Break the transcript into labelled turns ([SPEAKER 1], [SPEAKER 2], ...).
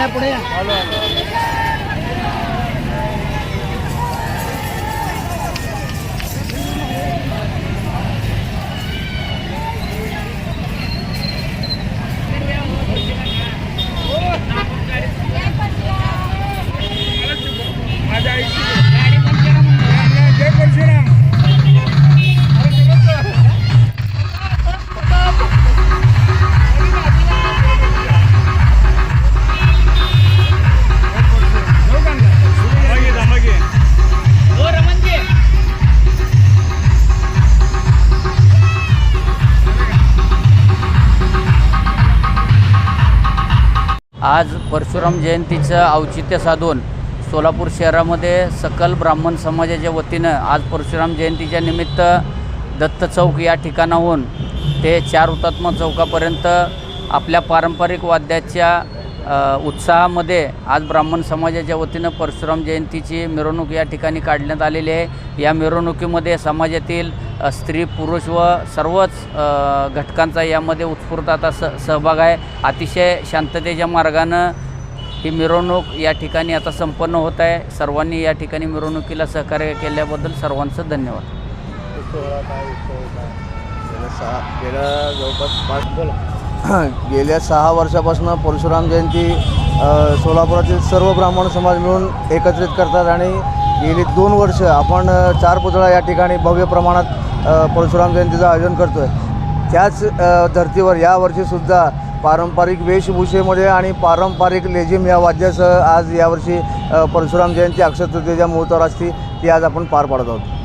[SPEAKER 1] या पुढे
[SPEAKER 2] आज परशुराम जयंतीचं औचित्य साधून सोलापूर शहरामध्ये सकल ब्राह्मण समाजाच्या वतीनं आज परशुराम जयंतीच्या निमित्त दत्त चौक या ठिकाणाहून ते चार हुतात्मा चौकापर्यंत आपल्या पारंपरिक वाद्याच्या उत्साहामध्ये आज ब्राह्मण समाजाच्या वतीनं परशुराम जयंतीची मिरवणूक या ठिकाणी काढण्यात आलेली आहे. या मिरवणुकीमध्ये समाजातील स्त्री पुरुष व सर्वच घटकांचा यामध्ये उत्स्फूर्त आता स सहभाग आहे. अतिशय शांततेच्या मार्गानं ही मिरवणूक या ठिकाणी आता संपन्न होत आहे. सर्वांनी या ठिकाणी मिरवणुकीला सहकार्य केल्याबद्दल सर्वांचं धन्यवाद.
[SPEAKER 3] गेल्या जवळपास पाच बोला गेल्या सहा वर्षापासून परशुराम जयंती सोलापुरातील सर्व ब्राह्मण समाज मिळून एकत्रित करतात आणि गेली दोन वर्ष आपण चार पुतळा या ठिकाणी भव्य प्रमाणात परशुराम जयंतीचं आयोजन करतो आहे त्याच धर्तीवर यावर्षीसुद्धा पारंपरिक वेशभूषेमध्ये आणि पारंपरिक लेझिम या वाद्यासह आज यावर्षी परशुराम जयंती अक्षय तृतीयेच्या मुहूर्तावर असती ती आज आपण पार पाडत आहोत.